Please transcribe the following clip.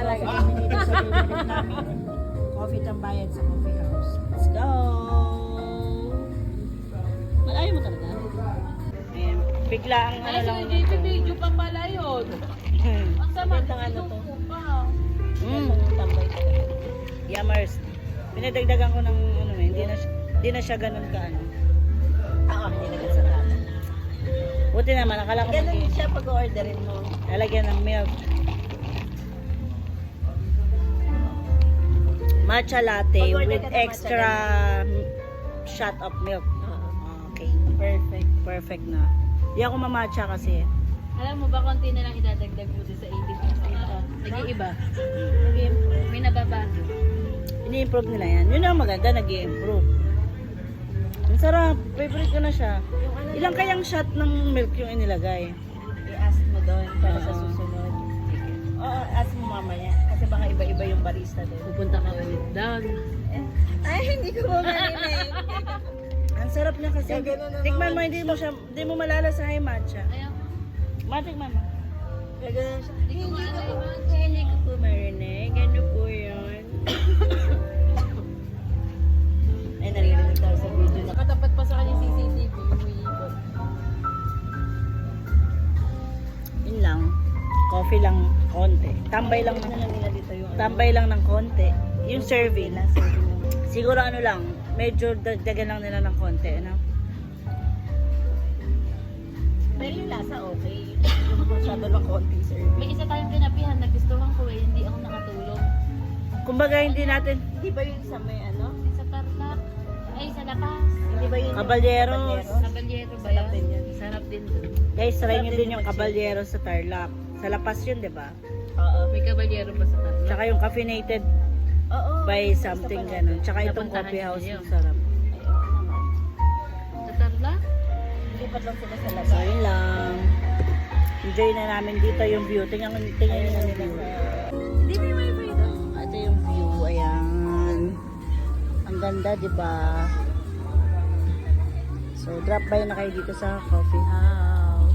talaga kami dito sa favorite namin. Coffee tambayan sa coffee house. Let's go! Malayo mo talaga. Ayan, bigla ang ano Ay, lang. sa JP video pa pala yun. Ang sama ano to. ko pa. Mm. Tambay talaga. Yummers. Pinadagdagan ko ng ano eh, hindi na, siya- hindi na siya ganun ka ano. Oo, hindi na sa tama. Buti naman, akala ko Ganun siya pag-orderin mo. lalagyan ng milk. Matcha latte with extra shot of milk. Okay, Perfect. perfect na. Di ako mamatcha kasi. Alam mo ba, konti na lang idadagdag mo sa 80 pesos. Nag-iiba. May nababago. Ini-improve nila yan. Yun ang maganda, nag improve Ang sarap. Favorite ko na siya. Ano, Ilang kayang shot ng milk yung inilagay? i-ask mo doon para sa susunod. Barista doon. Pupunta ka ulit down. Ay, hindi ko marinig. Ang sarap niya kasi. Gaganon na Tikman naman mo, hindi mo siya, hindi mo malalasahay matcha. Ayaw. Matikman mo. Gaganon siya. Hindi ko maalam. Coffee lang konti. Tambay lang ng tambay lang ng konti. Yung serving. Siguro ano lang, medyo dagdagan lang nila ng konti, ano? Pero yung lasa okay. Yung masyado lang konti serving. May isa tayong tinapihan na gustuhan ko eh. Hindi ako nakatulog. Kumbaga hindi natin Hindi ba yun sa may ano? Sa Tarlac. Ay, sa Lapas. Hindi ba yun yung Caballeros. Caballero ba Sarap yun? din yun. Sarap din dun. guys, try Sarap nyo din yung kabalyero sa Tarlac. Sa Lapas yun, di ba? Oo. May kaballero ba sa Tarlac? Tsaka yung caffeinated Oo. by something ganun. Tsaka itong Napuntahan coffee niyo house yun. yung sarap. Sa Tarlac? Lipat lang sila sa So, labas. yun lang. Enjoy na namin dito yung view. Tingnan, tingnan nyo na nila. Hindi may wifi doon. Ito yung view. Ayan. Ang ganda, di ba? So, drop by na kayo dito sa coffee house.